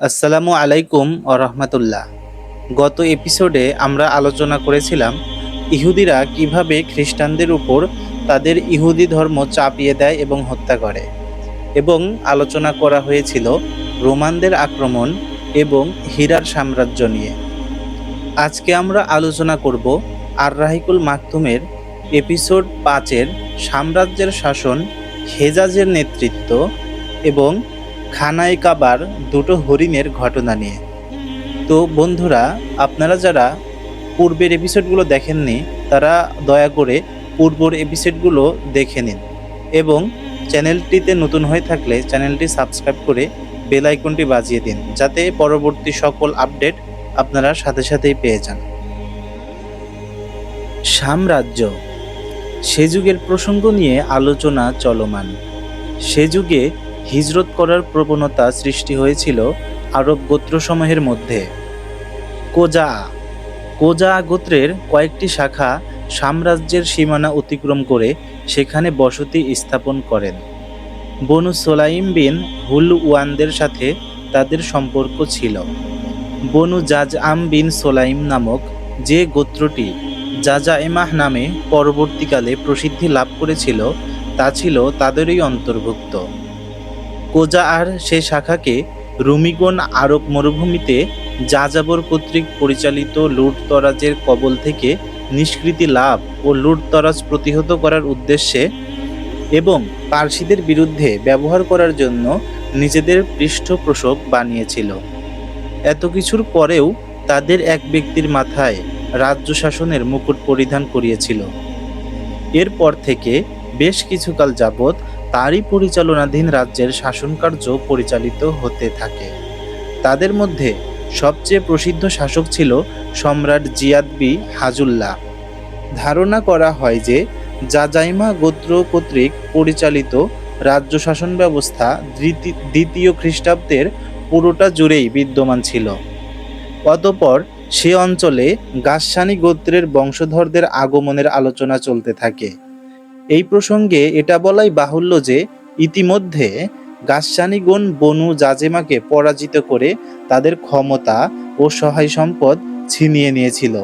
আসসালামু আলাইকুম ও রহমতুল্লাহ। গত এপিসোডে আমরা আলোচনা করেছিলাম ইহুদিরা কীভাবে খ্রিস্টানদের উপর তাদের ইহুদি ধর্ম চাপিয়ে দেয় এবং হত্যা করে এবং আলোচনা করা হয়েছিল রোমানদের আক্রমণ এবং হীরার সাম্রাজ্য নিয়ে। আজকে আমরা আলোচনা করব আর রাহিকুল মাকতুমের এপিসোড পাঁচের সাম্রাজ্যের শাসন, হেজাজের নেতৃত্ব এবং খানায় কাবার দুটো হরিণের ঘটনা নিয়ে। তো বন্ধুরা, আপনারা যারা পূর্বের এপিসোডগুলো দেখেননি, তারা দয়া করে পূর্বর এপিসোডগুলো দেখে নিন এবং চ্যানেলটিতে নতুন হয়ে থাকলে চ্যানেলটি সাবস্ক্রাইব করে বেল আইকনটি বাজিয়ে দিন, যাতে পরবর্তী সকল আপডেট আপনারা সাথে সাথেই পেয়ে যান। সাম্রাজ্য। সে যুগের প্রসঙ্গ নিয়ে আলোচনা চলমান। সে যুগে হিজরত করার প্রবণতা সৃষ্টি হয়েছিল আরব গোত্রসমূহের মধ্যে। কোজা। কোজা গোত্রের কয়েকটি শাখা সাম্রাজ্যের সীমানা অতিক্রম করে সেখানে বসতি স্থাপন করেন। বনু সোলাইম বিন হুল ওয়ানদের সাথে তাদের সম্পর্ক ছিল। বনু জাজ আম বিন সোলাইম নামক যে গোত্রটি জাজাএমাহ নামে পরবর্তীকালে প্রসিদ্ধি লাভ করেছিল, তা ছিল তাদেরই অন্তর্ভুক্ত। কোজা আর সে শাখাকে রুমিগণ আরব মরুভূমিতে যাযাবর কর্তৃক পরিচালিত লুটতরাজের কবল থেকে নিষ্কৃতি লাভ ও লুটতরাজ প্রতিহত করার উদ্দেশ্যে এবং পার্সিদের বিরুদ্ধে ব্যবহার করার জন্য নিজেদের পৃষ্ঠপোষক বানিয়েছিল। এত কিছুর পরেও তাদের এক ব্যক্তির মাথায় রাজ্য শাসনের মুকুট পরিধান করিয়েছিল। এরপর থেকে বেশ কিছুকাল যাবৎ তারই পরিচালনাধীন রাজ্যের শাসনকার্য পরিচালিত হতে থাকে। তাদের মধ্যে সবচেয়ে প্রসিদ্ধ শাসক ছিল সম্রাট জিয়াদ বি হাজুল্লাহ। ধারণা করা হয় যে জাজাইমা গোত্র কর্তৃক পরিচালিত রাজ্য শাসন ব্যবস্থা দ্বিতী- দ্বিতীয় খ্রিস্টাব্দের পুরোটা জুড়েই বিদ্যমান ছিল। অতপর সে অঞ্চলে গাসসানি গোত্রের বংশধরদের আগমনের আলোচনা চলতে থাকে। এই প্রসঙ্গে এটা বলাই বাহুল্য যে ইতিমধ্যে গাসসানিগণ বনু জাজেমাকে পরাজিত করে তাদের ক্ষমতা ও সহায় সম্পদ ছিনিয়ে নিয়েছিল।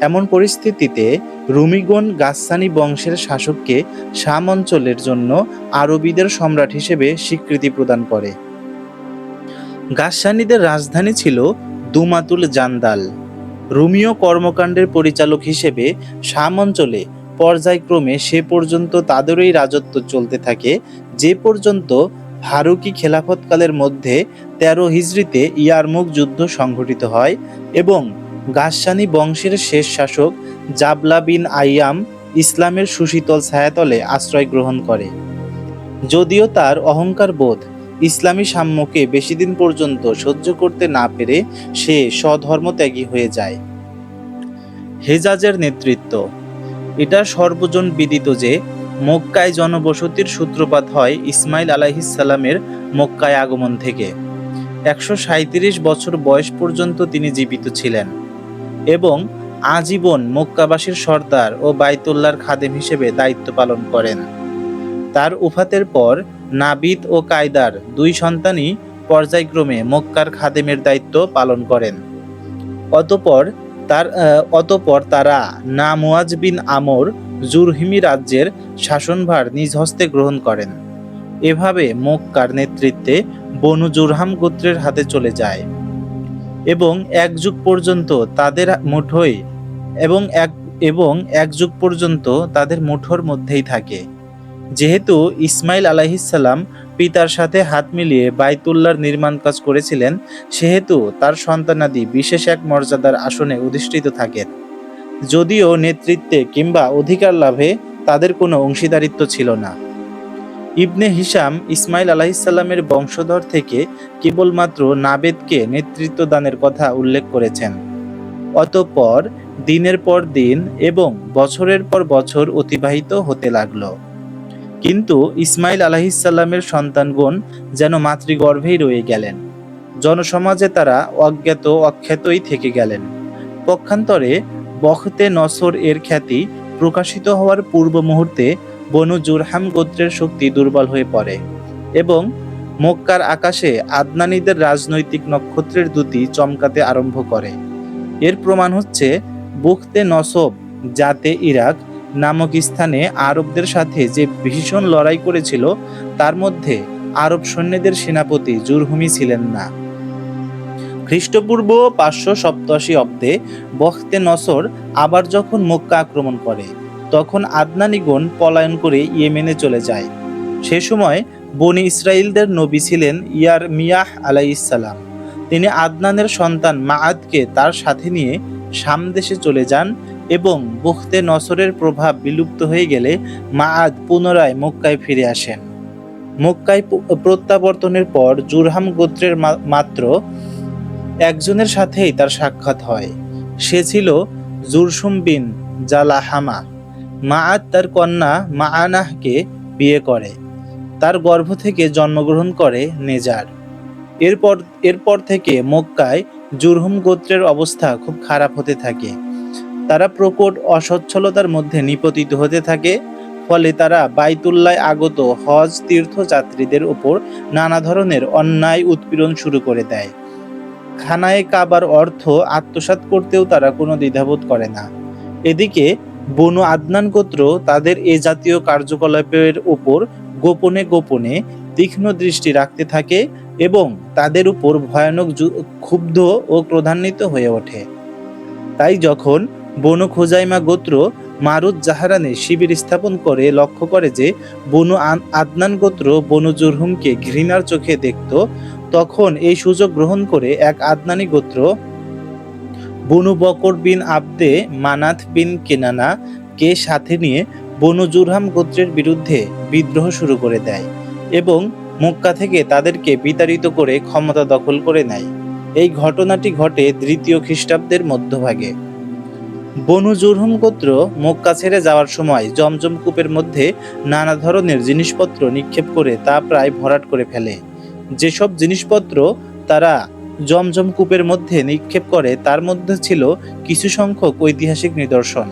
এমন পরিস্থিতিতে রুমিগণ গাসসানি বংশের শাসককে শাম অঞ্চলের জন্য আরবিদের সম্রাট হিসেবে স্বীকৃতি প্রদান করে। গাসসানিদের রাজধানী ছিল দুমাতুল জান্দাল। রুমিও কর্মকাণ্ডের পরিচালক হিসেবে শাম অঞ্চলে পর্যায়ক্রমে সে পর্যন্ত তাদেরই রাজত্ব চলতে থাকে। যে পর্যন্ত ফারুকি খেলাফতকালের মধ্যে তেরো হিজড়িতে ইয়ারমুখ যুদ্ধ সংঘটিত হয় এবং গাসসানি বংশের শেষ শাসক জাবলা বিন আইয়াম ইসলামের সুশীতল ছায়াতলে আশ্রয় গ্রহণ করে। যদিও তার অহংকার বোধ ইসলামী সাম্যকে বেশি দিন পর্যন্ত সহ্য করতে না পেরে সে স্বধর্মত্যাগী হয়ে যায়। হেজাজের নেতৃত্ব এটা সর্বজন বিদিত যে মক্কায় জনবসতির সূত্রপাত হয় ইসমাইল আলাইহিসাল্লামের মক্কায় আগমন থেকে। একশো বছর বয়স পর্যন্ত তিনি জীবিত ছিলেন এবং আজীবন মক্কাবাসীর সর্দার ও বাইতুল্লার খাদেম হিসেবে দায়িত্ব পালন করেন। তার উফাতের পর নাবিদ ও কায়দার দুই সন্তানই পর্যায়ক্রমে মক্কার খাদেমের দায়িত্ব পালন করেন। অতপর তার অতপর তারা নামওয়াজ বিন আমর জুরহিমি রাজ্যের শাসনভার নিজ হস্তে গ্রহণ করেন। এভাবে মক্কার নেতৃত্বে বনু জুরহাম গোত্রের হাতে চলে যায় এবং এক যুগ পর্যন্ত তাদের মুঠোয় এবং এক এবং এক যুগ পর্যন্ত তাদের মুঠোর মধ্যেই থাকে। যেহেতু ইসমাইল আলাইহিসাল্লাম পিতার সাথে হাত মিলিয়ে বাইতুল্লার নির্মাণ কাজ করেছিলেন, সেহেতু তার সন্তানাদি বিশেষ এক মর্যাদার আসনে অধিষ্ঠিত থাকেন। যদিও নেতৃত্বে কিংবা অধিকার লাভে তাদের কোনো অংশীদারিত্ব ছিল না। ইবনে হিসাম ইসমাইল আলাহিসাল্লামের বংশধর থেকে কেবলমাত্র নাবেদকে নেতৃত্ব দানের কথা উল্লেখ করেছেন। অতঃপর দিনের পর দিন এবং বছরের পর বছর অতিবাহিত হতে লাগল। কিন্তু ইসমাইল আলাহিসাল্লামের সন্তানগণ যেন মাতৃগর্ভেই রয়ে গেলেন। জনসমাজে তারা অজ্ঞাত অখ্যাতই থেকে গেলেন। পক্ষান্তরে বখতে নসর এর খ্যাতি প্রকাশিত হওয়ার পূর্ব মুহূর্তে বনু জুরহাম গোত্রের শক্তি দুর্বল হয়ে পড়ে এবং মক্কার আকাশে আদনানীদের রাজনৈতিক নক্ষত্রের দুটি চমকাতে আরম্ভ করে। এর প্রমাণ হচ্ছে বুখতে নসব, জাতে ইরাক নামক স্থানে আরবদের সাথে যে ভীষণ লড়াই করেছিল, তার মধ্যে আরব সৈন্যদের সেনাপতি জুরহুমি ছিলেন না। খ্রিস্টপূর্ব পাঁচশো সপ্তাশি অব্দে বখতে নসর আবার যখন মক্কা আক্রমণ করে, তখন আদনানিগণ পলায়ন করে ইয়েমেনে চলে যায়। সে সময় বনি ইসরায়েলদের নবী ছিলেন ইয়ার মিয়াহ আলাইসাল্লাম তিনি আদনানের সন্তান মাআদকে তার সাথে নিয়ে সামদেশে চলে যান এবং বুখতে নসরের প্রভাব বিলুপ্ত হয়ে গেলে মাআদ পুনরায় মক্কায় ফিরে আসেন। মক্কায় প্রত্যাবর্তনের পর জুরহাম গোত্রের মাত্র একজনের সাথেই তার সাক্ষাৎ হয়। সে ছিল জুরসুম বিন জালাহামা। মাআদ তার কন্যা মাআনাহকে বিয়ে করে। তার গর্ভ থেকে জন্মগ্রহণ করে নেজার। এরপর এরপর থেকে মক্কায় জুরহুম গোত্রের অবস্থা খুব খারাপ হতে থাকে। তারা প্রকট অসচ্ছলতার মধ্যে নিপতিত হতে থাকে, ফলে তারা বাইতুল্লায় আগত হজ তীর্থযাত্রীদের উপর নানা ধরনের অন্যায় উৎপীড়ন শুরু করে দেয়। খানায় কাবার অর্থ আত্মসাৎ করতেও তারা কোনো দ্বিধাবোধ করে না। এদিকে বনু আদনান গোত্র তাদের এ জাতীয় কার্যকলাপের উপর গোপনে গোপনে তীক্ষ্ণ দৃষ্টি রাখতে থাকে এবং তাদের উপর ভয়ানক ক্ষুব্ধ ও ক্রোধান্বিত হয়ে ওঠে। তাই যখন বনু খোজাইমা গোত্র মারুদ জাহারানে শিবির স্থাপন করে লক্ষ্য করে যে বনু আদনান গোত্র বনু জুরহুমকে ঘৃণার চোখে দেখত, তখন এই সুযোগ গ্রহণ করে এক আদনানি গোত্র, বনু বকর বিন আবদে মানাথ বিন কেনানা কে সাথে নিয়ে বনু জুরহাম গোত্রের বিরুদ্ধে বিদ্রোহ শুরু করে দেয় এবং মক্কা থেকে তাদেরকে বিতাড়িত করে ক্ষমতা দখল করে নেয়। এই ঘটনাটি ঘটে তৃতীয় খ্রিস্টাব্দের মধ্যভাগে। বনু জুরহুম গোত্র মক্কা ছেড়ে যাওয়ার সময় জমজম কূপের মধ্যে নানা ধরনের জিনিসপত্র নিক্ষেপ করে তা প্রায় ভরাট করে ফেলে। যেসব জিনিসপত্র তারা জমজম কূপের মধ্যে নিক্ষেপ করে, তার মধ্যে ছিল কিছু সংখ্যক ঐতিহাসিক নিদর্শন।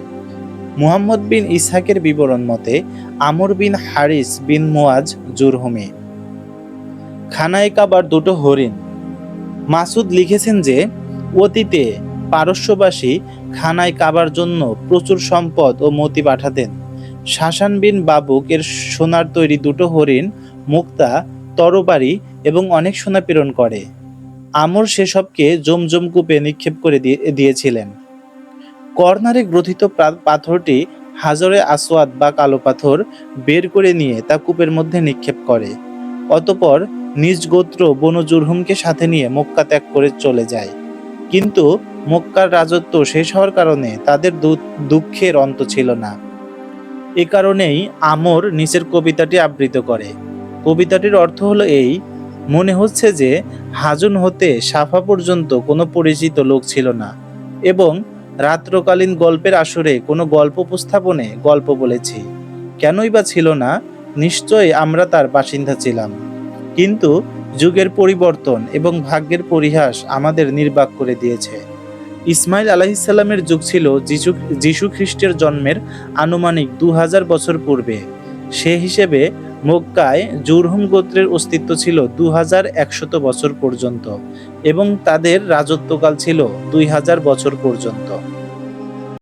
মুহাম্মদ বিন ইসহাকের বিবরণ মতে, আমর বিন হারিস বিন মুয়াজ জুরহুমি। খানায় কাবার দুটো হরিণ। মাসুদ লিখেছেন যে, অতীতে পারস্যবাসী খানায় কাবার জন্য প্রচুর সম্পদ ও মতি পাঠাতেন। শাসান বিন বাবুক এর সোনার তৈরি দুটো হরিণ, মুক্তা, তরবারি এবং অনেক সোনা প্রেরণ করে। আমর সেসবকে জমজম কূপে নিক্ষেপ করে দিয়ে- দিয়েছিলেন। কর্নারে গ্রথিত পাথরটি হাজরে আসওয়াদ বা কালো পাথর বের করে নিয়ে তা কূপের মধ্যে নিক্ষেপ করে। অতপর নিজ গোত্র বনজুরহুমকে সাথে নিয়ে মক্কা ত্যাগ করে চলে যায়। কিন্তু মক্কার রাজত্ব শেষ হওয়ার কারণে তাদের দুঃখের অন্ত ছিল না। এ কারণেই আমর নিচের কবিতাটি আবৃত করে। কবিতাটির অর্থ হলো এই, মনে হচ্ছে যে হাজুন হতে সাফা পর্যন্ত কোনো পরিচিত লোক ছিল না এবং রাত্রকালীন গল্পের আসরে কোনো গল্প উপস্থাপনে গল্প বলেছি। কেনই বা ছিল না, নিশ্চয়ই আমরা তার বাসিন্দা ছিলাম। কিন্তু যুগের পরিবর্তন এবং ভাগ্যের পরিহাস আমাদের নির্বাক করে দিয়েছে। ইসমাইল আলাহিসাল্লামের যুগ ছিল যিশু যিশু খ্রিস্টের জন্মের আনুমানিক দু হাজার বছর পূর্বে। সে হিসেবে মক্কায় জুরহুম গোত্রের অস্তিত্ব ছিল দু হাজার একশত বছর পর্যন্ত এবং তাদের রাজত্বকাল ছিল দুই হাজার বছর পর্যন্ত।